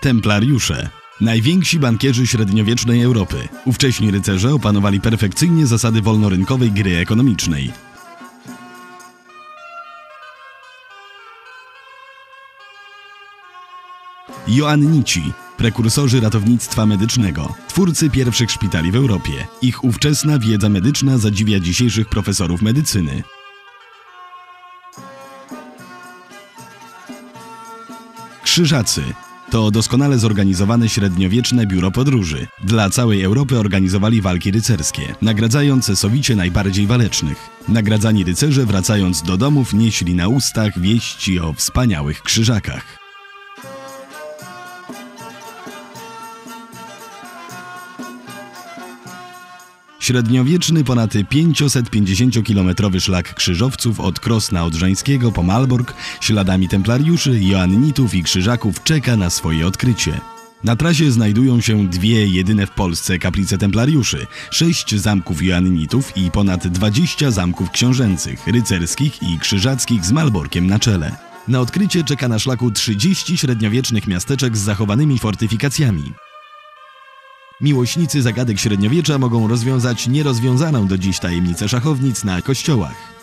Templariusze. Najwięksi bankierzy średniowiecznej Europy. Ówcześni rycerze opanowali perfekcyjnie zasady wolnorynkowej gry ekonomicznej. Joannici, prekursorzy ratownictwa medycznego, twórcy pierwszych szpitali w Europie. Ich ówczesna wiedza medyczna zadziwia dzisiejszych profesorów medycyny. Krzyżacy to doskonale zorganizowane średniowieczne biuro podróży. Dla całej Europy organizowali walki rycerskie, nagradzając sowicie najbardziej walecznych. Nagradzani rycerze wracając do domów nieśli na ustach wieści o wspaniałych krzyżakach. Średniowieczny ponad 550-kilometrowy szlak krzyżowców od Krosna Odrzańskiego po Malbork śladami templariuszy, joannitów i krzyżaków czeka na swoje odkrycie. Na trasie znajdują się dwie jedyne w Polsce kaplice templariuszy, sześć zamków joannitów i ponad 20 zamków książęcych, rycerskich i krzyżackich z Malborkiem na czele. Na odkrycie czeka na szlaku 30 średniowiecznych miasteczek z zachowanymi fortyfikacjami. Miłośnicy zagadek średniowiecza mogą rozwiązać nierozwiązaną do dziś tajemnicę szachownic na kościołach.